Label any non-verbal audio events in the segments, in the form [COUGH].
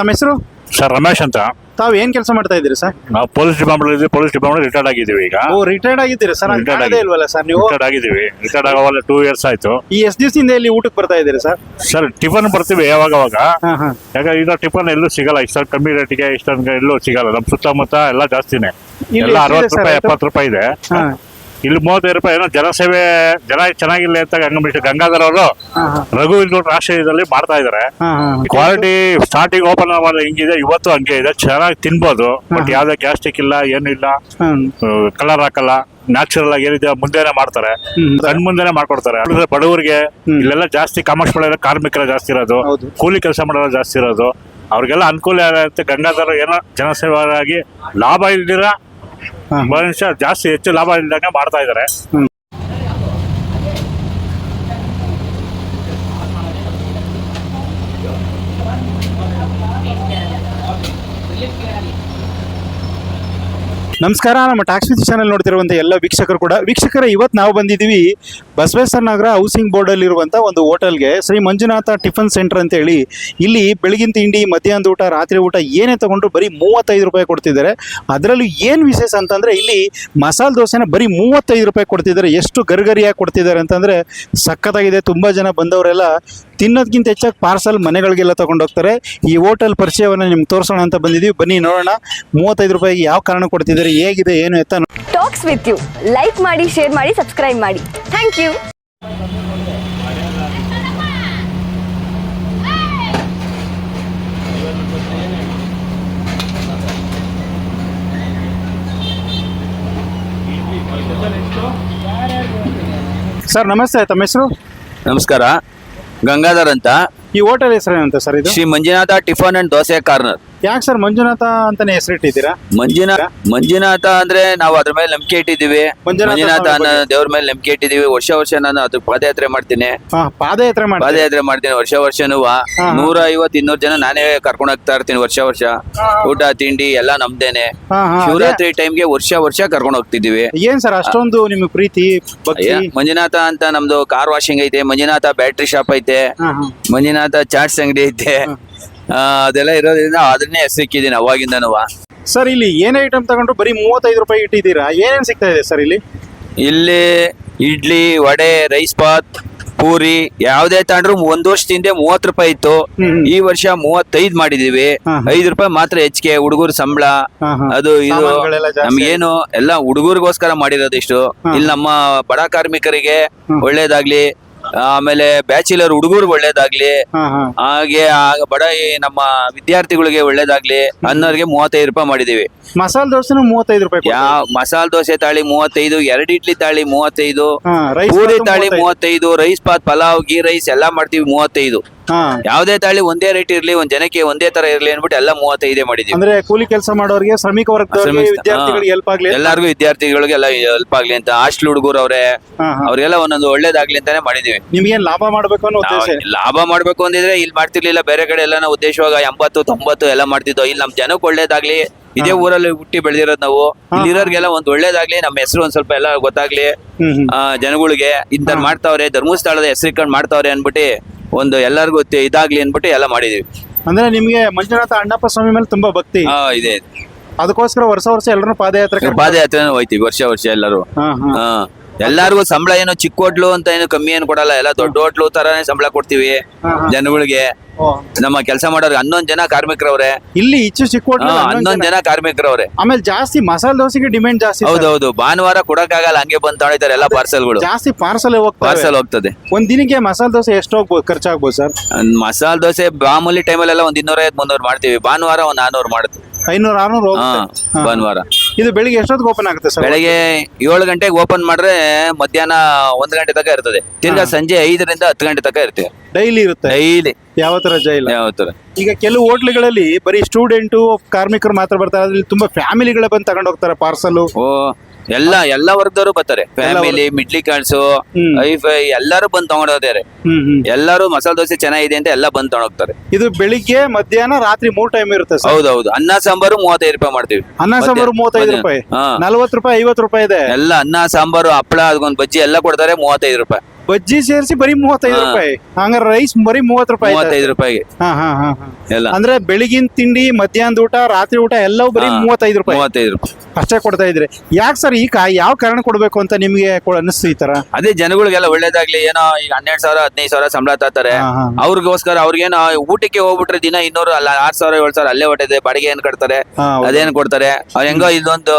ತಮ್ಮ ಹೆಸರು? ಸರ್ ರಮೇಶ್ ಅಂತ. ತಾವು ಏನ್ ಕೆಲಸ ಮಾಡ್ತಾ ಇದ್ದೀರಿ ಸರ್? ನಾವು ಪೊಲೀಸ್ ಡಿಪಾರ್ಟ್ಮೆಂಟ್ ಇದ್ದೀವಿ ಪೊಲೀಸ್ ಡಿಪಾರ್ಟ್ಮೆಂಟ್ ರಿಟೈರ್ಡ್ ಆಗಿದ್ದೀವಿ ಈಗ. ಓ ರಿಟೈರ್ಡ್ ಆಗಿದ್ದೀರಿ ಸರ್? Retired ಕಾಣದೇ ಆಗಿ- ಇಲ್ವಲ್ಲ ಸರ್ ನೀವು? ರಿಟೈರ್ಡ್ ಆಗಿದ್ದೀವಿ. ರಿಟೈರ್ಡ್ ಆಗೋವಲ್ಲ ಟೂ ಇಯರ್ಸ್ ಆಯ್ತು. ಈ ಎಷ್ಟು ದಿವಸದಿಂದ ಇಲ್ಲಿ ಊಟಕ್ಕೆ ಬರ್ತಾ ಇದ್ದೀರಿ ಸರ್? ಸರ್ ಟಿಫನ್ ಬರ್ತೀವಿ ಯಾವಾಗ ಅವಾಗ ಹಾ ಹಾ. ಯಾಕಂದ್ರೆ ಈಗ ಟಿಫನ್ ಎಲ್ಲೂ ಸಿಗಲ್ಲ ಇಷ್ಟ ಕಮ್ಮಿ ರೇಟಿಗೆ ಇಷ್ಟೊಂದು ಎಲ್ಲೂ ಸಿಗಲ್ಲ. ನಮ್ಮ ಸುತ್ತಮುತ್ತ ಎಲ್ಲ ಜಾಸ್ತಿನೇ. ಇಲ್ಲಿ ಎಲ್ಲ ಎಷ್ಟಿದೆ ಅರವತ್ತು ರೂಪಾಯಿ rate? ಎಪ್ಪತ್ತು ರೂಪಾಯಿ ಇದೆ. ಹಾ. ಇಲ್ಲಿ ಮೂವತ್ತೈದು ರೂಪಾಯಿ ಏನೋ ಜನಸೇವೆ ಜನ ಚೆನ್ನಾಗಿಲ್ಲ ಅಂತ ಗಂಗಾಧರ ಗಂಗಾಧರ್ ಅವರು ರಘು ಇನ್ಸ್ಟಿಟ್ಯೂಟ್ ರಾಷ್ಟ್ರೀಯದಲ್ಲಿ ಮಾಡ್ತಾ ಇದಾರೆ. ಹಾ ಕ್ವಾಲಿಟಿ ಸ್ಟಾರ್ಟಿಂಗ್ ಓಪನ್ ಹಿಂಗಿದೆ ಇವತ್ತು ಹಂಗೆ ಇದೆ. ಚೆನ್ನಾಗಿ ತಿನ್ಬೋದು ಬಟ್ ಯಾವ್ದೇ ಗ್ಯಾಸ್ಟಿಕ್ ಇಲ್ಲ ಏನಿಲ್ಲ ಇಲ್ಲ. ಕಲರ್ ಹಾಕಲ್ಲ. ನ್ಯಾಚುರಲ್ ಆಗಿ ಏನಿದೆ ಮುಂದೆನೆ ಮಾಡ್ತಾರೆ. ಕಣ್ ಮುಂದೆನೆ ಮಾಡ್ಕೊಡ್ತಾರೆ. ಬಡವರಿಗೆ. ಇಲ್ಲೆಲ್ಲ ಜಾಸ್ತಿ ಕಾಮರ್ಸ್ ಮಾಡೋದ್ರೆ ಕಾರ್ಮಿಕರ ಜಾಸ್ತಿ ಇರೋದು. ಕೂಲಿ ಕೆಲಸ ಮಾಡೋರು ಜಾಸ್ತಿ ಇರೋದು. ಅವ್ರಿಗೆಲ್ಲ ಅನುಕೂಲ ಆಗುತ್ತೆ. ಗಂಗಾಧರ ಏನೋ ಜನಸೇವಾಗಿ ಲಾಭ ಇಲ್ದಿರ. ಮನುಷ್ಯ ಜಾಸ್ತಿ ಹೆಚ್ಚು ಲಾಭ ಇಲ್ದಂಗೆ ಮಾಡ್ತಾ ಇದ್ದಾರೆ. ನಮಸ್ಕಾರ ನಮ್ಮ ಟ್ಯಾಕ್ಸ್ ವಿತ್ ಚಾನೆಲ್ ನೋಡ್ತಿರುವಂತ ಎಲ್ಲ ವೀಕ್ಷಕರು ಕೂಡ. ವೀಕ್ಷಕರ ಇವತ್ತು ನಾವು ಬಂದಿದ್ದೀವಿ ಬಸವೇಶ್ವರ ನಗರ ಹೌಸಿಂಗ್ ಬೋರ್ಡಲ್ಲಿ ಇರುವಂತ ಒಂದು ಹೋಟೆಲ್ಗೆ ಶ್ರೀ ಮಂಜುನಾಥ ಟಿಫನ್ ಸೆಂಟರ್ ಅಂತ ಹೇಳಿ ಇಲ್ಲಿ ಬೆಳಗಿನ ತಿಂಡಿ, ಮಧ್ಯಾಹ್ನದ ಊಟ, ರಾತ್ರಿ ಊಟ ಏನೇ ತಗೊಂಡ್ರು ಬರೀ ಮೂವತ್ತೈದು ರೂಪಾಯಿ ಕೊಡ್ತಿದ್ದಾರೆ. ಅದರಲ್ಲೂ ಏನು ವಿಶೇಷ ಅಂತಂದ್ರೆ ಇಲ್ಲಿ ಮಸಾಲೆ ದೋಸೆನ ಬರೀ ಮೂವತ್ತೈದು ರೂಪಾಯಿ ಕೊಡ್ತಿದ್ದಾರೆ. ಎಷ್ಟು ಗರಿಗರಿಯಾಗಿ ಕೊಡ್ತಿದ್ದಾರೆ ಅಂತಂದ್ರೆ ಸಖತ್ತಾಗಿದೆ. ತುಂಬಾ ಜನ ಬಂದವರೆಲ್ಲ ತಿನ್ನೋದಕ್ಕಿಂತ ಹೆಚ್ಚಾಗಿ ಪಾರ್ಸಲ್ ಮನೆಗಳಿಗೆಲ್ಲ ತೊಗೊಂಡೋಗ್ತಾರೆ ಈ ಹೋಟೆಲ್ ಪರಿಚಯವನ್ನು ನಿಮ್ಗೆ ತೋರಿಸೋಣ ಅಂತ ಬಂದಿದ್ದೀವಿ ಬನ್ನಿ ನೋಡೋಣ. ಮೂವತ್ತೈದು ರೂಪಾಯಿಗೆ ಯಾವ ಕಾರಣ ಕೊಡ್ತಿದ್ದಾರೆ, ಹೇಗಿದೆ, ಏನು ಎತ್ತ ಟಾಕ್ಸ್ ವಿತ್ ಯು ಲೈಕ್ ಮಾಡಿ ಶೇರ್ ಮಾಡಿ ಸಬ್ಸ್ಕ್ರೈಬ್ ಮಾಡಿ. ಥ್ಯಾಂಕ್ ಯು ಸರ್ ನಮಸ್ತೆ ತಮ್ಮ ಹೆಸರು? ನಮಸ್ಕಾರ. ಗಂಗಾಧರ್ ಅಂತ. ಈ ಹೋಟೆಲ್ ಹೆಸರು ಏನಂತ ಸರ್ ಇದು? Shri Manjunatha tiffin and dosa corner. ಯಾಕೆ ಸರ್ ಮಂಜುನಾಥ ಅಂತಾನೆ ಹೆಸರಿಟ್ಟಿದ್ದೀರಾ? ಮಂಜುನಾಥ ಮಂಜುನಾಥ ಅಂದ್ರೆ ನಾವು ಅದ್ರ ಮೇಲೆ ನಂಬಿಕೆ ಇಟ್ಟಿದ್ದೀವಿ. ಮಂಜುನಾಥ ಮಂಜುನಾಥ ಅನ್ನೋ ದೇವ್ರ ಮೇಲೆ ನಂಬಿಕೆ ಇಟ್ಟಿದ್ದೀವಿ. ವರ್ಷ ವರ್ಷ ನಾನು ಅದ್ರ ಪಾದಯಾತ್ರೆ ಮಾಡ್ತೀನಿ. ಹಾ ಪಾದಯಾತ್ರೆ ಮಾಡಿ ಪಾದಯಾತ್ರೆ ಮಾಡ್ತೀನಿ ವರ್ಷ ವರ್ಷನೂ. ಹಾ. ನೂರ ಐವತ್ ಇನ್ನೂರು ಜನ ನಾನೇ ಕರ್ಕೊಂಡು ಹೋಗ್ತಾ ಇರ್ತೀನಿ ವರ್ಷ ವರ್ಷ. ಊಟ ತಿಂಡಿ ಎಲ್ಲ ನಮ್ದೇನೆ. ಹಾ ಹಾ ಅದೇ. ಶಿವರಾತ್ರಿ ಟೈಮ್ಗೆ ವರ್ಷ ವರ್ಷ ಕರ್ಕೊಂಡು ಹೋಗ್ತಿದ್ದೀವಿ. ಏನ್ ಸರ್ ಅಷ್ಟೊಂದು ನಿಮ್ಗೆ ಪ್ರೀತಿ ಭಕ್ತಿ? ಅಯ್ಯ, ಮಂಜುನಾಥ ಅಂತ ನಮ್ದು ಕಾರ್ ವಾಷಿಂಗ್ ಐತೆ. ಮಂಜುನಾಥ ಬ್ಯಾಟ್ರಿ ಶಾಪ್ ಐತೆ. ಹಾ ಹಾ. ಮಂಜುನಾಥ ಚಾಟ್ಸ್ ಅಂಗಡಿ ಐತೆ. ಅದೆಲ್ಲ ಇರೋದ್ರಿಂದ ಅದನ್ನೇ ಸಿಕ್ಕಿದ್ದೀನಿ ಅವಾಗಿಂದನೂ ಸರ್ ಇಲ್ಲಿ ಏನೇ ಐಟಮ್ ತಗೊಂಡ್ರು ಬರೀ ಮೂವತ್ತೈದು ರೂಪಾಯಿ ಇಟ್ಟಿದ್ದೀರಾ ಏನೇನ್ ಸಿಗ್ತಾ ಇದೆ ಸರ್ ಇಲ್ಲಿ ಇಲ್ಲಿ ಇಡ್ಲಿ ವಡೆ ರೈಸ್ ಬಾತ್ ಪೂರಿ ಯಾವ್ದೇ ತಗೊಂಡ್ರು ಒಂದ್ ವರ್ಷದಿಂದ ಮೂವತ್ ರೂಪಾಯಿ ಇತ್ತು ಹ್ಮ್. ಈ ವರ್ಷ ಮೂವತ್ತೈದ್ ಮಾಡಿದೀವಿ ಹಾ, ಹಾ. ಐದು ರೂಪಾಯಿ ಮಾತ್ರ ಹೆಚ್ಚಿಗೆ ಹುಡುಗರ ಸಂಬಳ ಹಾ, ಹಾ. ಅದು ಇದು ಸಾಮಾನುಗಳೆಲ್ಲ ಜಾಸ್ತಿ ನಮ್ಗೇನು ಎಲ್ಲ ಹುಡುಗರಿಗೋಸ್ಕರ ಮಾಡಿರೋದು ಇಷ್ಟು ಹಾ. ಇಲ್ಲಿ ನಮ್ಮ ಬಡ ಕಾರ್ಮಿಕರಿಗೆ ಹ್ಮ್. ಒಳ್ಳೇದಾಗ್ಲಿ ಆಮೇಲೆ ಬ್ಯಾಚುಲರ್ ಹುಡುಗರು ಒಳ್ಳೇದಾಗ್ಲಿ ಹಾ ಹಾ ಹಾಗೆ ಬಡ ಈ ನಮ್ಮ ವಿದ್ಯಾರ್ಥಿಗಳಿಗೆ ಒಳ್ಳೇದಾಗ್ಲಿ ಅನ್ನೋರಿಗೆ ಮೂವತ್ತೈದು ರೂಪಾಯಿ ಮಾಡಿದೀವಿ ಮಸಾಲೆ ದೋಸೆ ಮೂವತ್ತೈದು ರೂಪಾಯಿ ಕೊಡ್ತಾರೆ. ಯಾವ ಮಸಾಲೆ ದೋಸೆ ತಾಳಿ ಮೂವತ್ತೈದು ಎರಡು ಇಡ್ಲಿ ತಾಳಿ ಮೂವತ್ತೈದು ಹಾ ಪೂರಿ ಬಾತು ತಾಳಿ. ಮೂವತ್ತೈದು rice bath pulao ghee rice ಎಲ್ಲಾ ಮಾಡ್ತೀವಿ ಮೂವತ್ತೈದು ಹಾ. ಯಾವ್ದೇ ತಾಳಿ ಒಂದೇ ರೇಟ್ ಇರ್ಲಿ ಒಂದ್ ಜನಕ್ಕೆ ಒಂದೇ ತರ ಇರ್ಲಿ ಅನ್ಬಿಟ್ಟು ಎಲ್ಲ ಮೂವತ್ತೈದೇ ಮಾಡಿದೀವಿ. ಅಂದ್ರೆ ಕೂಲಿ ಕೆಲಸ ಮಾಡೋರಿಗೆ ಶ್ರಮಿಕ ವರ್ಗದವರಿಗೆ ಶ್ರಮಿಕ- ವಿದ್ಯಾರ್ಥಿಗಳಿಗೆ ಹೆಲ್ಪ್ ಆಗ್ಲಿ. ಎಲ್ಲಾರ್ಗು ವಿದ್ಯಾರ್ಥಿಗಳಿಗೆ ಎಲ್ಲ ಹೆಲ್ಪ್ ಆಗ್ಲಿ ಅಂತ. ಹಾಸ್ಟೆಲ್ ಹುಡುಗರು ಅವ್ರೆ ಹಾ ಹಾ. ಅವ್ರಿಗೆಲ್ಲ ಒಂದೊಂದು ಒಳ್ಳೇದಾಗ್ಲಿ ಅಂತಾನೆ ಮಾಡಿದೀವಿ. ನಿಮ್ಗೇನ್ ಲಾಭ ಮಾಡ್ಬೇಕು ಅನ್ನೋ ಉದ್ದೇಶ? ನಾವು ಲಾಭ ಮಾಡ್ಬೇಕು ಅಂದಿದ್ರೆ ಇಲ್ಲಿ ಮಾಡ್ತಿರ್ಲಿಲ್ಲ. ಬೇರೆ ಕಡೆ ಎಲ್ಲ ನಾವು ಉದ್ದೇಶವಾಗ ಎಂಬತ್ತು ತೊಂಬತ್ತು ಎಲ್ಲ ಮಾಡ್ತಿದ್ದೋ. ಇಲ್ಲಿ ನಮ್ ಜನಕ್ಕೆ ಒಳ್ಳೇದಾಗ್ಲಿ. ಇದೇ ಊರಲ್ಲಿ ಹುಟ್ಟಿ ಬೆಳೆದಿರೋದು ನಾವು. ಇಲ್ಲಿರೋರ್ಗೆಲ್ಲ ಒಂದ್ ಒಳ್ಳೇದಾಗ್ಲಿ. ನಮ್ಮ ಹೆಸರು ಒಂದ್ ಸ್ವಲ್ಪ ಎಲ್ಲ ಗೊತ್ತಾಗ್ಲಿ. ಹ್ಮ್ ಹ್ಮ್. ಆ, ಜನಗಳಿಗೆ ಇಂತ ಮಾಡ್ತಾವ್ರೆ ಧರ್ಮಸ್ಥಳದ ಹೆಸರಿಕೊಂಡು ಮಾಡ್ತಾವ್ರೆ ಅನ್ಬಿಟ್ಟು ಒಂದು ಎಲ್ಲರಿಗೂ ಗೊತ್ತೇ ಇದಾಗ್ಲಿ ಅನ್ಬಿಟ್ಟು ಎಲ್ಲ ಮಾಡಿದೀವಿ. ಅಂದ್ರೆ ನಿಮ್ಗೆ ಮಂಜುನಾಥ ಅಣ್ಣಪ್ಪ ಸ್ವಾಮಿ ಮೇಲೆ ತುಂಬಾ ಭಕ್ತಿ. ಹಾ ಇದೆ ಅದಕ್ಕೋಸ್ಕರ ವರ್ಷ ವರ್ಷ ಎಲ್ಲರೂ ಪಾದಯಾತ್ರೆ ಕರ್ಕೊಂಡು- ಪಾದಯಾತ್ರೆ ಹೋಯ್ತೀವಿ ವರ್ಷ ವರ್ಷ ಎಲ್ಲರೂ. ಹಾ ಹಾ. ಹಾ ಎಲ್ಲಾರ್ಗು ಸಂಬಳ ಏನು ಚಿಕ್ಕ ಹೋಟ್ಲು ಅಂತ ಏನು ಕಮ್ಮಿ ಏನು ಕೊಡಲ್ಲ ಎಲ್ಲ ದೊಡ್ಡ ಹೋಟ್ಲು ತರಾನೇ ಸಂಬಳ ಕೊಡ್ತೀವಿ ಹಾ, ಹಾ. ಜನಗಳಿಗೆ. ನಮ್ಮ ಕೆಲಸ ಮಾಡೋರು ಹನ್ನೊಂದ್ ಜನ ಕಾರ್ಮಿಕರವ್ರೆ. ಇಲ್ಲಿ ಇಚ್ಚು ಚಿಕ್ಕ ಹನ್ನೊಂದ್ ಜನ. ಕಾರ್ಮಿಕರವ್ರೆ. ಆಮೇಲೆ ಜಾಸ್ತಿ ಮಸಾಲೆ ದೋಸೆಗೆ ಡಿಮ್ಯಾಂಡ್ ಜಾಸ್ತಿ. ಹೌದೌದು ಭಾನುವಾರ ಕೊಡಕ್ಕಾಗಲ್ಲ ಹಂಗೆ ಬಂದ್ ತಗೊಳ್ತಾರೆ ಎಲ್ಲ ಪಾರ್ಸಲ್ಗಳು. ಜಾಸ್ತಿ ಪಾರ್ಸೆಲ್ ಪಾರ್ಸಲ್ ಹೋಗ್ತದೆ. ಒಂದ್ ದಿನಕ್ಕೆ ಮಸಾಲೆ ದೋಸೆ ಎಷ್ಟು ಹೋಗ್ಬೋದು ಖರ್ಚಾಗ್ಬೋದು ಸರ್? ಮಸಾಲೆ ದೋಸೆ ಮಾಮೂಲಿ ಟೈಮಲ್ಲೆಲ್ಲ ಒಂದ್ ಇನ್ನೂರೈವತ್ ಮುನ್ನೂರು ಮಾಡ್ತೀವಿ. ಭಾನುವಾರ ಒಂದ್ ನಾನೂರು ಮಾಡ್ತೀವಿ. ಐನೂರ ಆರ್ನೂರು ಹಾ ಹೋಗುತ್ತೆ. ಹಾ. ಭಾನುವಾರ. ಇದು ಬೆಳಿಗ್ಗೆ ಎಷ್ಟೊತ್ತಿಗೆ ಓಪನ್ ಆಗುತ್ತೆ ಸರ್? ಬೆಳಗ್ಗೆ ಏಳು ಗಂಟೆಗೆ ಓಪನ್ ಮಾಡ್ರೆ ಮಧ್ಯಾಹ್ನ ಒಂದ್ ಗಂಟೆ ತನಕ ಇರ್ತದೆ. ತಿರ್ಗಾ ಸಂಜೆ ಐದರಿಂದ ಹತ್ತು ಗಂಟೆ ತನಕ ಇರ್ತೀವಿ. ಡೈಲಿ ಇರುತ್ತೆ? ಡೈಲಿ ಯಾವ ತರ ಇಲ್ಲ? ಯಾವ ತರ ಈಗ ಕೆಲವು ಹೋಟ್ಲುಗಳಲ್ಲಿ ಬರೀ ಸ್ಟೂಡೆಂಟು ಕಾರ್ಮಿಕರು ಮಾತ್ರ ಬರ್ತಾರೆ. ಅದ್ರಲ್ಲಿ ತುಂಬಾ ಫ್ಯಾಮಿಲಿಗಳೇ ಬಂದು ತಗೊಂಡು ಹೋಗ್ತಾರೆ ಪಾರ್ಸಲ್ ಓ ಎಲ್ಲ ಎಲ್ಲ ವರ್ಗದವರು ಬರ್ತಾರೆ. Family middle class. ಐಫೈ ಎಲ್ಲರೂ ಬಂದ್ ತಗೊಂಡ್ ಎಲ್ಲಾರು ಹ್ಮ್ ಹ್ಮ್. ಎಲ್ಲರೂ ಮಸಾಲೆ ದೋಸೆ ಚೆನ್ನಾಗಿದೆ ಅಂತ ಎಲ್ಲ ಬಂದ್ ತಗೊಂಡೋಗ್ತಾರೆ ಇದು ಬೆಳಿಗ್ಗೆ ಮಧ್ಯಾಹ್ನ ರಾತ್ರಿ ಮೂರ್ ಟೈಮ್ ಇರುತ್ತೆ ಸರ್. ಹೌದೌದು. ಅನ್ನ ಸಾಂಬಾರು ಮೂವತ್ತೈದು ರೂಪಾಯಿ ಮಾಡ್ತೀವಿ. ಅನ್ನ ಸಾಂಬಾರು ಮೂವತ್ತೈದು ರೂಪಾಯಿ. ಹಾ. ನಲ್ವತ್ತು ರೂಪಾಯಿ ಐವತ್ತು ರೂಪಾಯಿ ಇದೆ. ಎಲ್ಲ ಅನ್ನ ಸಾಂಬಾರು ಹಪ್ಪಳ ಅದಕ್ಕೊಂದು ಬಜ್ಜಿ ಎಲ್ಲ ಕೊಡ್ತಾರೆ ಮೂವತ್ತೈದು ರೂಪಾಯಿ. ಬಜ್ಜಿ ಸೇರಿಸಿ ಬರೀ ಮೂವತ್ತೈದು ಹಾ. ರೂಪಾಯಿ ಹಂಗ ರೈಸ್ ಬರೀ ಮೂವತ್ತು ರೂಪಾಯಿ ಆಯ್ತಾ? ಮೂವತ್ತೈದು ರೂಪಾಯಿಗೆ ಹಾ ಹಾ ಹಾ ಹಾ. ಎಲ್ಲ ಅಂದ್ರೆ ಬೆಳಿಗಿನ ತಿಂಡಿ ಮಧ್ಯಾಹ್ನದ ಊಟ ರಾತ್ರಿ ಊಟ ಎಲ್ಲವೂ ಬರೀ ಹಾ. ಮೂವತ್ತೈದು ರೂಪಾಯಿ ಮೂವತ್ತೈದು ರೂಪಾಯಿ ಅಷ್ಟೇ ಕೊಡ್ತಾ ಇದ್ರಿ ಯಾಕೆ ಸರ್ ಈಗ ಕಾ ಯಾವ ಕಾರಣ ಕೊಡ್ಬೇಕು ಅಂತ ನಿಮ್ಗೆ ಕೊ- ಅನ್ನಿಸ್ತು ಈ ತರ ಅದೇ ಜನಗಳಿಗೆಲ್ಲ ಒಳ್ಳೇದಾಗ್ಲಿ ಏನೋ ಈಗ ಹನ್ನೆರಡು ಸಾವಿರ ಹದಿನೈದು ಸಾವಿರ ಸಂಬಳ ತಾತಾರೆ ಹಾ, ಹಾ. ಅವ್ರಿಗೋಸ್ಕರ ಅವ್ರಿಗೇನೋ ಊಟಕ್ಕೆ ಹೋಗ್ಬಿಟ್ರೆ ದಿನ ಇನ್ನೂರು ಅಲ್ಲ ಆರ್ ಸಾವಿರ ಏಳು ಸಾವಿರ ಅಲ್ಲೇ ಹೊಟ್ಟಿದೆ ಬಾಡಿಗೆ ಏನ್ ಕಟ್ತಾರೆ ಹಾ, ಹೌದು. ಅದೇನ್ ಕೊಡ್ತಾರೆ ಅವ್ರ ಹೆಂಗೋ ಇದೊಂದು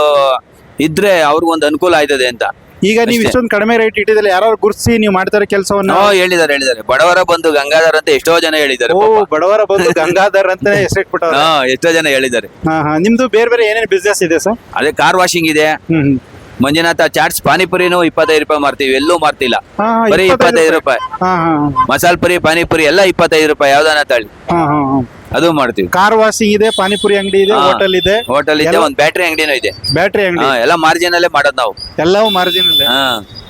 ಇದ್ರೆ ಅವ್ರಿಗೊಂದು ಅನುಕೂಲ ಆಯ್ತದೆ ಅಂತ ಈಗ ನೀವು. ಇಷ್ಟೊಂದು ಕಡಿಮೆ ರೇಟ್ ಇಟ್ಟಿದ್ರೆ ಯಾರು ಗುರ್ಸಿ ನೀವು ಮಾಡ್ತಾರೆ ಕೆಲಸವನ್ನ? ಹೇಳಿದಾರೆ ಹೇಳಿದಾರೆ ಬಡವರ ಬಂದು ಗಂಗಾಧರ್ ಅಂತ ಎಷ್ಟೋ ಜನ ಹೇಳಿದ್ದಾರೆ ಓ ಪಾಪ. ಬಡವರ ಬಂದು [LAUGHS] ಗಂಗಾಧರ್ ಅಂತ ಹೆಸರಿಟ್ಬಿಟ್ಟವ್ರೆ ಹಾ ಎಷ್ಟೋ ಜನ ಹೇಳಿದ್ದಾರೆ. ಹಾ ಹಾ. ನಿಮ್ದು ಬೇರೆ ಬೇರೆ ಏನೇನು ಬಿಸ್ನೆಸ್ ಇದೆ ಸರ್? ಅದೇ ಕಾರ್ ವಾಷಿಂಗ್ ಇದೆ. ಹ್ಮ್ ಹ್ಮ್. ಮಂಜುನಾಥ ಚಾಟ್ಸ್ ಪಾನಿಪುರಿನು ಇಪ್ಪತ್ತೈದು ರೂಪಾಯಿ ಮಾರ್ತೀವಿ ಎಲ್ಲೂ ಮಾರ್ತಿಲ್ಲ. ಹಾ, ಹಾ, ಬರೀ ಇಪ್ಪತ್ತೈದು ರೂಪಾಯಿ. ಹಾ ಹಾ ಮಸಾಲ ಪುರಿ ಪಾನಿಪುರಿ ಎಲ್ಲ ಇಪ್ಪತ್ತೈದು ರೂಪಾಯಿ ಯಾವ್ದಾನ ತಳಿ ಹಾ ಹಾ ಹಾ. ಅದು ಮಾಡ್ತೀವಿ. ಕಾರ್ ವಾಷಿಂಗ್ ಇದೆ ಪಾನಿಪುರಿ ಅಂಗಡಿ ಇದೆ ಹಾ. ಹೋಟೆಲ್ ಇದೆ. ಹೋಟೆಲ್ ಇದೆ ಎಲ್ಲ- ಒಂದ್ ಬ್ಯಾಟ್ರಿ ಅಂಗಡಿನೂ ಇದೆ. ಬ್ಯಾಟ್ರಿ ಅಂಗಡಿ. ಹಾ ಎಲ್ಲ ಮಾರ್ಜಿನ್ ಅಲ್ಲೇ ಮಾಡೋದು ನಾವು. ಎಲ್ಲವೂ ಮಾರ್ಜಿನ್ ಅಲ್ಲೇ. ಹಾ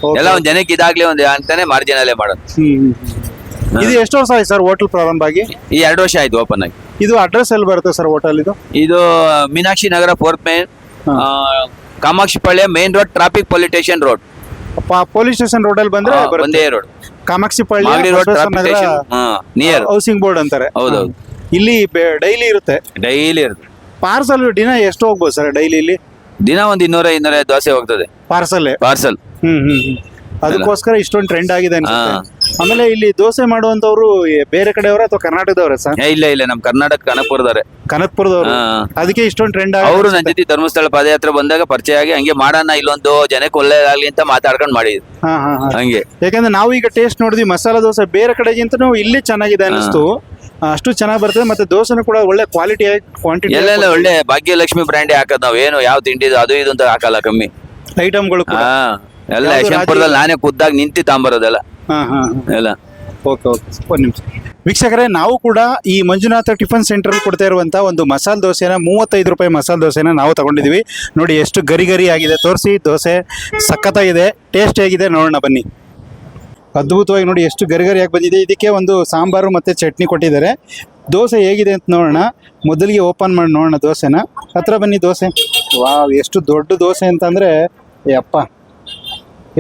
Okay. ಎಲ್ಲ ಒಂದ್ ಜನಕ್ಕೆ ಇದಾಗ್ಲಿ ಒಂದ್ ಅಂತಾನೆ ಮಾರ್ಜಿನ್ ಅಲ್ಲೇ ಮಾಡೋದು. ಹ್ಮ್. ಇದು ಎಷ್ಟು ವರ್ಷ ಆಯ್ತು ಸರ್ ಹೋಟೆಲ್ ಪ್ರಾರಂಭ ಆಗಿ? ಈ ಎರಡು ವರ್ಷ ಆಯ್ತು ಓಪನ್ ಆಗಿ. ಇದು ಅಡ್ರೆಸ್ ಎಲ್ಲಿ ಬರುತ್ತೆ ಸರ್ ಹೋಟೆಲ್ ಇದು? ಇದು ಮೀನಾಕ್ಷಿ ನಗರ ಫೋರ್ತ್ ಮೇನ್ ಹಾ. Kamakshi Palya main road traffic police station road police station road ಅಲ್ಲಿ ಬಂದ್ರೆ ಬರುತ್ತೆ. ಒಂದೇ road Kamakshi Magadi road traffic station near housing board ಅಂತಾರೆ. ಹೌದೌದು. ಇಲ್ಲಿ ಡೈಲಿ ಇರುತ್ತೆ. ಡೈಲಿ ಇರುತ್ತೆ. ಪಾರ್ಸಲ್ ದಿನ ಎಷ್ಟು ಹೋಗ್ಬೋದು ಸರ್ ಡೈಲಿ ಇಲ್ಲಿ? ದಿನ ಒಂದು ಇನ್ನೂರ ಇನ್ನೂರ ದೋಸೆ ಹೋಗ್ತದೆ. ಪಾರ್ಸಲ್ ಪಾರ್ಸಲ್ ಹ್ಮ್ ಹ್ಮ್ ಹ್ಮ್. ಅದಕ್ಕೋಸ್ಕರ ಇಷ್ಟೊಂದು ಟ್ರೆಂಡ್ ಆಗಿದೆ ಅನ್ಸುತ್ತೆ. ಆಮೇಲೆ ಇಲ್ಲಿ ದೋಸೆ ಮಾಡುವಂತವ್ರು ಬೇರೆ ಕಡೆಯವರ ಅಥವಾ ಕರ್ನಾಟಕದವರ ಸರ್ ಇಲ್ಲ ಇಲ್ಲ. ನಮ್ ಕರ್ನಾಟಕ ಕನಕಪುರದವ್ರೆ. ಕನಕ್ಪುರದವರು. ಹಾ. ಅದಕ್ಕೆ ಇಷ್ಟೊಂದು ಟ್ರೆಂಡ್ ಅವರು ನನ್ನ ಜೊತೆ ಧರ್ಮಸ್ಥಳ ಪಾದಯಾತ್ರೆ ಬಂದಾಗ ಪರಿಚಯ ಆಗಿ ಹಂಗೆ ಮಾಡೋಣ ಇಲ್ಲೊಂದು ಜನಕ್ಕೆ ಒಳ್ಳೇದಾಗ್ಲಿ ಅಂತ ಮಾತಾಡ್ಕೊಂಡು ಮಾಡಿದ್ರು. ಹಾ ಹಾ ಹಾ. ಹಂಗೆ. ಯಾಕಂದ್ರೆ ನಾವು ಈಗ ಟೇಸ್ಟ್ ನೋಡಿದ್ವಿ ಮಸಾಲಾ ದೋಸೆ ಬೇರೆ ಕಡೆಗಿಂತ ಇಲ್ಲಿ ಚೆನ್ನಾಗಿದೆ ಅನ್ನಿಸ್ತು. ಅಷ್ಟು ಚೆನ್ನಾಗಿ ಬರ್ತದೆ ಮತ್ತೆ ದೋಸೆನೂ ಕೂಡ ಒಳ್ಳೆ ಕ್ವಾಲಿಟಿ ಕ್ವಾಂಟಿಟಿ ಎಲ್ಲ ಒಳ್ಳೆ ಭಾಗ್ಯಲಕ್ಷ್ಮಿ ಬ್ರ್ಯಾಂಡ್ ಹಾಕದ್ ನಾವು. ಏನು ಯಾವ ತಿಂಡಿ ಅದು ಇದು ಅಂತ ಹಾಕಲ್ಲ ಕಮ್ಮಿ. ಐಟಮ್ಗಳು ಕೂಡ. ಹಾ ಎಲ್ಲ ಯಾವ್ದು ಯಶವಂತಪುರದಲ್ಲಿ ನಾನೇ ಖುದ್ದಾಗಿ ನಿಂತಿ ತಾಂಬರೋದೆಲ್ಲ ಹಾ ಹಾ ಎಲ್ಲ. Okay okay. ಒಂದು ನಿಮಿಷ. ವೀಕ್ಷಕರೇ ನಾವು ಕೂಡ ಈ ಮಂಜುನಾಥ ಟಿಫನ್ ಸೆಂಟರ್ ಕೊಡ್ತಾ ಇರುವಂತ ಒಂದು ಮಸಾಲ ದೋಸೆನ ಮೂವತ್ತೈದು ರೂಪಾಯಿ ಮಸಾಲ ದೋಸೆನ ನಾವು ತಗೊಂಡಿದೀವಿ. ನೋಡಿ ಎಷ್ಟು ಗರಿ ಗರಿ ಆಗಿದೆ. ತೋರಿಸಿ ದೋಸೆ ಸಖತ್ತಾಗಿದೆ ಟೇಸ್ಟ್ ಆಗಿದೆ ನೋಡೋಣ ಬನ್ನಿ. ಅದ್ಭುತವಾಗಿ ನೋಡಿ ಎಷ್ಟು ಗರಿಗರಿಯಾಗಿ ಬಂದಿದೆ. ಇದಕ್ಕೆ ಒಂದು ಸಾಂಬಾರು ಮತ್ತು ಚಟ್ನಿ ಕೊಟ್ಟಿದ್ದಾರೆ. ದೋಸೆ ಹೇಗಿದೆ ಅಂತ ನೋಡೋಣ. ಮೊದಲಿಗೆ ಓಪನ್ ಮಾಡಿ ನೋಡೋಣ ದೋಸೆನ. ಹತ್ರ ಬನ್ನಿ ದೋಸೆ. ವಾವ್, ಎಷ್ಟು ದೊಡ್ಡ ದೋಸೆ ಅಂತಂದರೆ ಅಪ್ಪ,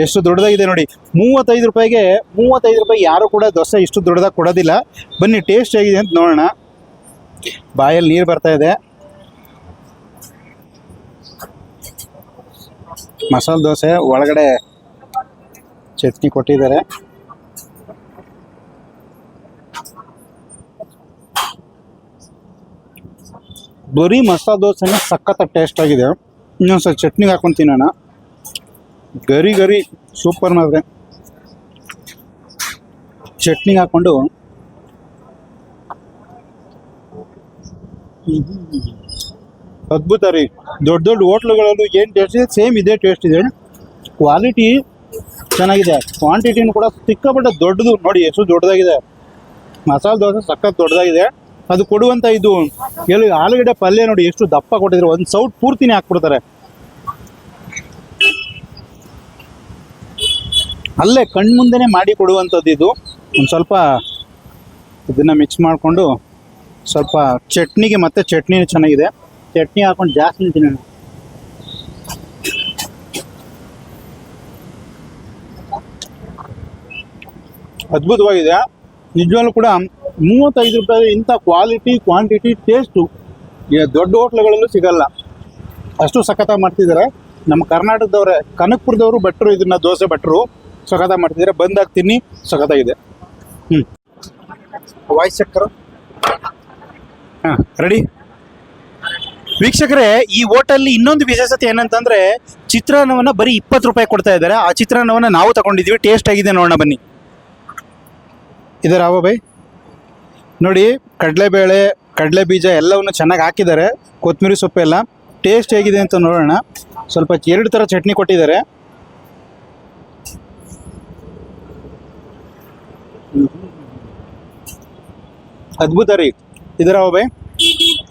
ಎಷ್ಟು ದೊಡ್ಡದಾಗಿದೆ ನೋಡಿ. ಮೂವತ್ತೈದು ರೂಪಾಯಿಗೆ, ಮೂವತ್ತೈದು ರೂಪಾಯಿ ಯಾರು ಕೂಡ ದೋಸೆ ಇಷ್ಟು ದೊಡ್ಡದಾಗಿ ಕೊಡೋದಿಲ್ಲ. ಬನ್ನಿ, ಟೇಸ್ಟ್ ಹೇಗಿದೆ ಅಂತ ನೋಡೋಣ. ಬಾಯಲ್ಲಿ ನೀರು ಬರ್ತಾ ಇದೆ. ಮಸಾಲೆ ದೋಸೆ, ಒಳಗಡೆ ಚಟ್ನಿ ಕೊಟ್ಟಿದ್ದಾರೆ. ಬರೀ ಮಸಾಲ ದೋಸೆನ ಸಖತ್ ಟೇಸ್ಟ್ ಆಗಿದೆ. ಇನ್ನೊಂದ್ಸಲ ಚಟ್ನಿ ಹಾಕೊಂಡು ತಿನ್ನೋಣ. ಗರಿ ಗರಿ ಸೂಪರ್ ಮಾದ್ರೆ ಚಟ್ನಿಗೆ ಹಾಕೊಂಡು ಅದ್ಭುತ ರೀ. ದೊಡ್ಡ ದೊಡ್ಡ ಹೋಟ್ಲುಗಳಲ್ಲೂ ಏನು ಟೇಸ್ಟ್ ಇದೆ? ಸೇಮ್ ಇದೆ ಟೇಸ್ಟ್ ಇದೆ. ಕ್ವಾಲಿಟಿ ಚೆನ್ನಾಗಿದೆ. ಕ್ವಾಂಟಿಟಿನೂ ಕೂಡ ಸಿಕ್ಕಾಪಟ್ಟೆ ದೊಡ್ಡದು. ನೋಡಿ, ಎಷ್ಟು ದೊಡ್ಡದಾಗಿದೆ. ಮಸಾಲೆ ದೋಸೆ ಸಖತ್ ದೊಡ್ಡದಾಗಿದೆ. ಅದು ಕೊಡುವಂಥ ಇದು, ಎಲ್ಲಿ ಆಲೂಗಡ್ಡೆ ಪಲ್ಯ ನೋಡಿ, ಎಷ್ಟು ದಪ್ಪ ಕೊಟ್ಟಿದ್ರು. ಒಂದು ಸೌಟ್ ಪೂರ್ತಿನೇ ಹಾಕ್ಬಿಡ್ತಾರೆ. ಅಲ್ಲೇ ಕಣ್ಮುಂದೆನೇ ಮಾಡಿ ಕೊಡುವಂಥದ್ದು ಇದು. ಒಂದು ಸ್ವಲ್ಪ ಇದನ್ನು ಮಿಕ್ಸ್ ಮಾಡಿಕೊಂಡು ಸ್ವಲ್ಪ ಚಟ್ನಿಗೆ ಮತ್ತೆ ಚಟ್ನಿನೂ ಚೆನ್ನಾಗಿದೆ. ಚಟ್ನಿ ಹಾಕೊಂಡು ಜಾಸ್ತಿ ತಿನ್ನೋಣ. ಅದ್ಭುತವಾಗಿದೆ. ನಿಜವಾಗ್ಲೂ ಕೂಡ ಮೂವತ್ತೈದು ರೂಪಾಯಿ ಇಂಥ ಕ್ವಾಲಿಟಿ ಕ್ವಾಂಟಿಟಿ ಟೇಸ್ಟು ದೊಡ್ಡ ಹೋಟ್ಲುಗಳಲ್ಲೂ ಸಿಗಲ್ಲ. ಅಷ್ಟು ಸಖತ್ತಾಗಿ ಮಾಡ್ತಿದ್ದಾರೆ. ನಮ್ಮ ಕರ್ನಾಟಕದವರೇ ಕನಕಪುರದವರು ಭಟ್ರು ಇದನ್ನ ದೋಸೆ ಭಟ್ರು ಸಖತ್ತಾಗಿ ಮಾಡ್ತಿದ್ದಾರೆ. ಬಂದಾಗ ತಿನ್ನಿ ಸಖತ್ತಾಗಿದೆ. ಹ್ಞೂ ವಾಯ್ಸ್ ಚಕ್ಕರ ಹಾಂ ರೆಡಿ ವೀಕ್ಷಕರೇ ಈ ಹೋಟೆಲ್ ಇನ್ನೊಂದು ವಿಶೇಷತೆ ಏನಂತಂದ್ರೆ ಚಿತ್ರಾನ್ನವನ್ನು ಬರೀ ಇಪ್ಪತ್ತು ರೂಪಾಯಿ ಕೊಡ್ತಾ ಇದ್ದಾರೆ. ಆ ಚಿತ್ರಾನ್ನವನ್ನು ನಾವು ತಗೊಂಡಿದ್ವಿ ಟೇಸ್ಟ್ ಆಗಿದೆ ನೋಡೋಣ ಬನ್ನಿ. ಇದರ ಬೈ? ನೋಡಿ ಕಡಲೆಬೇಳೆ ಕಡಲೆ ಬೀಜ ಎಲ್ಲವನ್ನು ಚೆನ್ನಾಗಿ ಹಾಕಿದ್ದಾರೆ. ಕೊತ್ತಂಬರಿ ಸೊಪ್ಪೆಲ್ಲ ಟೇಸ್ಟ್ ಹೇಗಿದೆ ಅಂತ ನೋಡೋಣ. ಸ್ವಲ್ಪ ಎರಡು ಥರ ಚಟ್ನಿ ಕೊಟ್ಟಿದ್ದಾರೆ. ಅದ್ಭುತ ರೀ. ಇದರ ಬೈ?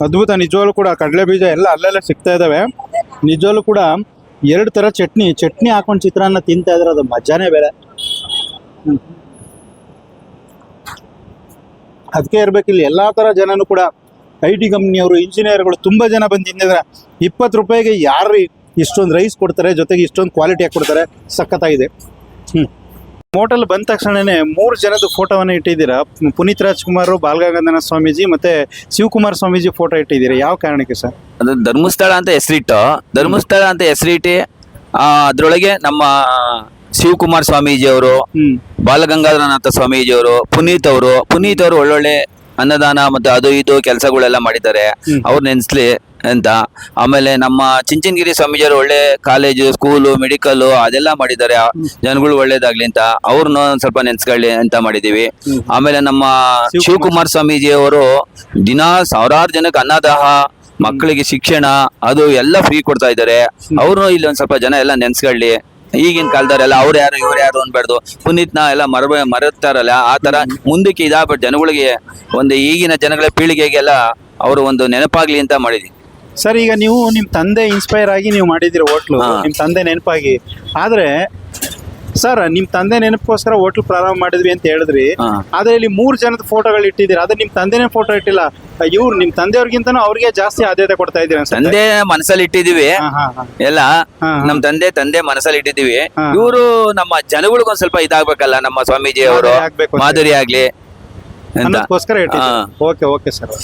ಅದ್ಭುತ. ನಿಜವಾಗ್ಲೂ ಕೂಡ ಕಡಲೆ ಬೀಜ ಎಲ್ಲ ಅಲ್ಲೆಲ್ಲ ಸಿಗ್ತಾ ಇದ್ದಾವೆ ನಿಜವಾಗ್ಲೂ ಕೂಡ ಎರಡು ಥರ ಚಟ್ನಿ. ಚಟ್ನಿ ಹಾಕೊಂಡು ಚಿತ್ರಾನ್ನ ತಿಂತಾ ಇದ್ರೆ ಅದು ಮಜಾನೇ ಬೇರೆ. ಅದಕ್ಕೆ ಇರ್ಬೇಕು. ಇಲ್ಲಿ ಎಲ್ಲಾ ತರ ಜನನು ಕೂಡ ಐ ಟಿ ಕಂಪ್ನಿಯವರು ಇಂಜಿನಿಯರ್ಗಳು ತುಂಬಾ ಜನ ಬಂದು ತಿಂದಿದ್ದಾರೆ ಇಪ್ಪತ್ತು ರೂಪಾಯಿಗೆ ಯಾರು ಇಷ್ಟೊಂದು ರೈಸ್ ಕೊಡ್ತಾರೆ, ಜೊತೆಗೆ ಇಷ್ಟೊಂದು ಕ್ವಾಲಿಟಿ ಕೊಡ್ತಾರೆ. ಸಖತ್ತಾಗಿದೆ. ಹ್ಞೂ ಹೋಟೆಲ್ ಬಂದ ತಕ್ಷಣನೇ ಮೂರು ಜನದ ಫೋಟೋವನ್ನು ಇಟ್ಟಿದ್ದೀರಾ? ಪುನೀತ್ ರಾಜ್ಕುಮಾರ್ ಬಾಲಗಂಗಾಧನ ಸ್ವಾಮೀಜಿ ಮತ್ತೆ ಶಿವಕುಮಾರ್ ಸ್ವಾಮೀಜಿ ಫೋಟೋ ಇಟ್ಟಿದ್ದೀರಾ? ಯಾವ ಕಾರಣಕ್ಕೆ ಸರ್? ಅದು ಧರ್ಮಸ್ಥಳ ಅಂತ ಹೆಸರಿಟ್ಟು. ಧರ್ಮಸ್ಥಳ ಅಂತ ಹೆಸರಿಟ್ಟು ಅದ್ರೊಳಗೆ ನಮ್ಮ ಶಿವಕುಮಾರ್ ಸ್ವಾಮೀಜಿ ಅವರು ಬಾಲಗಂಗಾಧರನಾಥ ಸ್ವಾಮೀಜಿ ಅವರು ಪುನೀತ್ ಅವರು ಪುನೀತ್ ಅವರು ಒಳ್ಳೊಳ್ಳೆ ಅನ್ನದಾನ ಮತ್ತೆ ಅದು ಇದು ಕೆಲಸಗಳೆಲ್ಲ ಮಾಡಿದ್ದಾರೆ. ಅವ್ರು ನೆನ್ಸ್ಲಿ ಅಂತ. ಆಮೇಲೆ ನಮ್ಮ ಚಿಂಚನಗಿರಿ ಸ್ವಾಮೀಜಿಯವರು ಒಳ್ಳೆ ಕಾಲೇಜು ಸ್ಕೂಲು ಮೆಡಿಕಲ್ ಅದೆಲ್ಲ ಮಾಡಿದ್ದಾರೆ. ಜನಗಳು ಒಳ್ಳೇದಾಗ್ಲಿ ಅಂತ. ಅವ್ರನ್ನ ಒಂದ್ ಸ್ವಲ್ಪ ನೆನ್ಸ್ಕೊಳ್ಳಿ ಅಂತ ಮಾಡಿದೀವಿ ಆಮೇಲೆ ನಮ್ಮ ಶಿವಕುಮಾರ್. ಸ್ವಾಮೀಜಿಯವರು ಸ್ವಾಮೀಜಿ ಅವರು ದಿನ ಸಾವಿರಾರು ಜನಕ್ಕೆ ಅನ್ನದಾಹ ಮಕ್ಕಳಿಗೆ ಶಿಕ್ಷಣ ಅದು ಎಲ್ಲ ಫ್ರೀ ಕೊಡ್ತಾ ಇದ್ದಾರೆ. ಅವರು ಇಲ್ಲಿ ಒಂದ್ ಸ್ವಲ್ಪ ಜನ ಎಲ್ಲ ನೆನ್ಸ್ಕೊಳ್ಳಿ. ಈಗಿನ ಕಾಲದವರೆಲ್ಲ ಅವ್ರು ಯಾರು ಇವ್ರು ಯಾರು ಅನ್ಬಾರ್ದು. ಪುನೀತ್ನ ಎಲ್ಲ ಮರ ಮರೆತಾರಲ್ಲ ಆ ತರ ಮುಂದಕ್ಕೆ ಇದಾಗ್ಬಿಟ್ಟು ಜನಗಳಿಗೆ ಒಂದು ಈಗಿನ ಜನಗಳ ಪೀಳಿಗೆಗೆಲ್ಲ ಅವರು ಒಂದು ನೆನಪಾಗ್ಲಿ ಅಂತ ಮಾಡಿದ್ವಿ ಸರ್ ಈಗ ನೀವು ನಿಮ್ ತಂದೆ ಇನ್ಸ್ಪೈರ್ ಆಗಿ ನೀವು ಮಾಡಿದಿರ ಹೋಟ್ಲು. ನಿಮ್ ತಂದೆ ನೆನಪಾಗಿ. ಆದ್ರೆ ಸರ್ ನಿಮ್ ತಂದೆ ನೆನಪಕ್ಕೋಸ್ಕರ ಹೋಟೆಲ್ ಪ್ರಾರಂಭ ಮಾಡಿದ್ವಿ ಅಂತ ಹೇಳಿದ್ರಿ. ಆದ್ರೆ ಇಲ್ಲಿ ಮೂರ್ ಜನದ ಫೋಟೋಗಳು ಇಟ್ಟಿದ್ದೀರಾ ಅದೇ ನಿಮ್ ತಂದೆನೇ ಫೋಟೋ ಇಟ್ಟಿಲ್ಲ ಇವ್ರು ನಿಮ್ ತಂದೆಯವ್ರಿಗಿಂತನೂ ಅವ್ರಿಗೆ ಜಾಸ್ತಿ ಆದ್ಯತೆ ಕೊಡ್ತಾ ಇದ್ದೀರಾ ಅನ್ಸುತ್ತೆ. ತಂದೆ ಮನಸ್ಸಲ್ಲಿ ಇಟ್ಟಿದೀವಿ ಹಾ, ಹಾ, ಹಾ. ಎಲ್ಲ ಹಾ. ನಮ್ ತಂದೆ ತಂದೆ ಮನಸ್ಸಲ್ಲಿ ಇಟ್ಟಿದೀವಿ ಹಾ. ಇವರು ನಮ್ಮ ಜನಗಳಿಗೊಂದ್ ಸ್ವಲ್ಪ ಇದಾಗ್ಬೇಕಲ್ಲ ನಮ್ಮ ಸ್ವಾಮೀಜಿ ಅವರು ಮಾದರಿ ಆಗ್ಬೇಕು ಅಂತ. ಮಾಧುರಿ ಆಗ್ಲಿ ಅಂತ ಅನ್ನೋದಕ್ಕೋಸ್ಕರ ಇಟ್ಟಿದ್ದೀರಾ ಹಾ. Okay okay sir